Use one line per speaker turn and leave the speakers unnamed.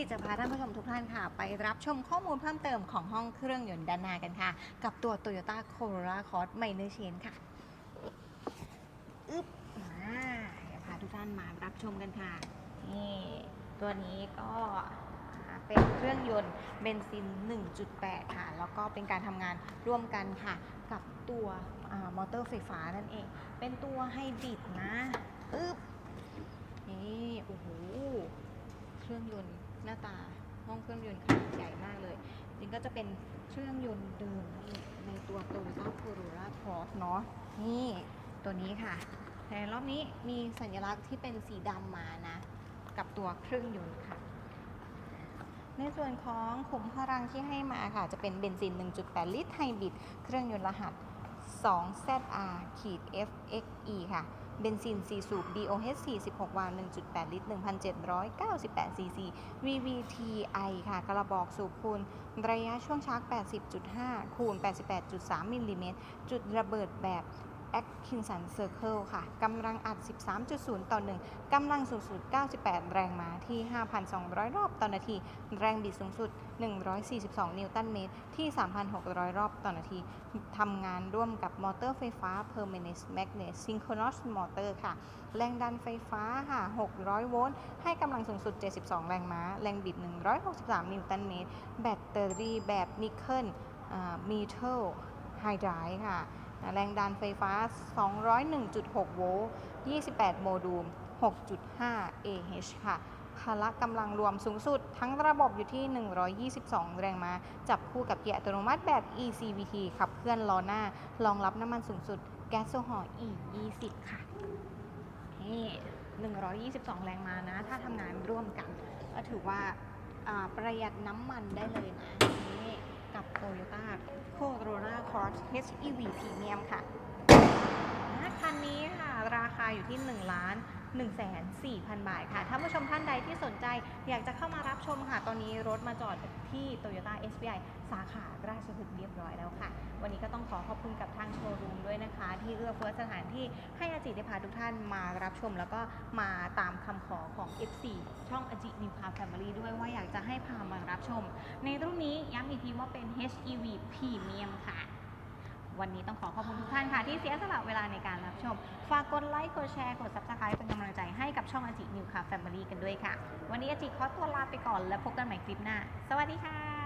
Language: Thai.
จิตจะพาท่านผู้ชมทุกท่านค่ะ ไปรับชมข้อมูลเพิ่มเติมของห้องเครื่องยนต์ด้านหน้ากันค่ะ กับตัว Toyota Corolla Cross Minor Change ค่ะอึ๊บมาเดี๋ยวพาทุกท่านมารับชมกันค่ะ นี่ตัวนี้ก็อ่าเป็นเครื่องยนต์เบนซิน 1.8 ค่ะ แล้วก็เป็นการทำงานร่วมกันค่ะ กับตัวอ่ามอเตอร์ไฟฟ้านั่นเอง เป็นตัวไฮบริดนะอึ๊บ นี่โอ้โห เครื่องย นต์หน้าตาห้องเครื่องยนต์ขนาดใหญ่มากเลย จริงก็จะเป็นเครื่องยนต์เดิมในตัว Toyota Corolla Cross เนาะนี่ตัวนี้ค่ะแต่รอบนี้มีสัญลักษณ์ที่เป็นสีดำมานะ กับตัวเครื่องยนต์ค่ะ ในส่วนของขุมพลังที่ให้มาค่ะ จะเป็นเบนซิน 1.8 ลิตรไฮบริดเครื่องยนต์รหัส 2ZR ขีด FXE ค่ะ เบนซิน 4 สูบ BOH 46 วาล์ว1.8 ลิตร 1,798 ซีซี VVTi ค่ะ กระบอกสูบคูณ ระยะช่วงชาร์จ80.5 คูณ 88.3 มิลลิเมตร จุดระเบิดแบบ Atkinson Circle ค่ะกำลังอัด 13.0 ต่อ 1กำลังสูงสุด 98 แรงม้าที่ 5,200 รอบต่อนาที แรงบิดสูงสุด 142 นิวตันเมตร ที่ 3,600 รอบต่อนาทีทำงานร่วมกับมอเตอร์ไฟฟ้า Permanent Magnet Synchronous Motor ค่ะ แรงดันไฟฟ้าค่ะ 600 โวลต์ ให้กำลังสูงสุด 72 แรงม้า แรงบิด 163 นิวตันเมตร แบตเตอรี่แบบนิกเกิลมีเทลไฮไดรค่ะ แรงดันไฟฟ้า 201.6 โวลต์ 28 โมดูล 6.5 AH ค่ะ พละกำลังรวมสูงสุดทั้งระบบอยู่ที่ 122 แรงม้า จับคู่กับเกียร์อัตโนมัติแบบ ECVT ขับเคลื่อนล้อหน้ารองรับน้ำมันสูงสุดแก๊สโซฮอล์ E20 ค่ะ นี่ 122 แรงม้านะ ถ้าทำงานร่วมกัน ก็ถือว่าประหยัดน้ำมันได้เลยนะ นี่ กับ Toyota Corolla Cross HEV Premium ค่ะคันนี้ค่ะราคาอยู่ที่1ล้าน1 4 0 0 0 บาทค่ะ ถ้าผู้ชมท่านใดที่สนใจอยากจะเข้ามารับชมค่ะ ตอนนี้รถมาจอดที่ Toyota SBI สาขาราชพฤกษ์เรียบร้อยแล้วค่ะ วันนี้ก็ต้องขอขอบคุณกับทางโชว์รูมด้วยนะคะ ที่เอื้อเฟื้อสถานที่ให้อาจิได้พาทุกท่านมารับชม แล้วก็มาตามคำขอของ FC ช่องอาจินิวคาแฟมิลี่ด้วยว่าอยากจะให้พามารับชม ในรุ่นนี้ย้ำอีกทีว่าเป็น HEV Premium ค่ะ วันนี้ต้องขอขอบคุณทุกท่านค่ะ ที่เสียสละเวลาในการรับชม ฝากกดไลค์ กดแชร์ กด Subscribe เป็นกำลังใจให้กับช่องอาจินิวคาแฟมิลี่กันด้วยค่ะ วันนี้อาจิขอตัวลาไปก่อน แล้วพบกันใหม่คลิปหน้า สวัสดีค่ะ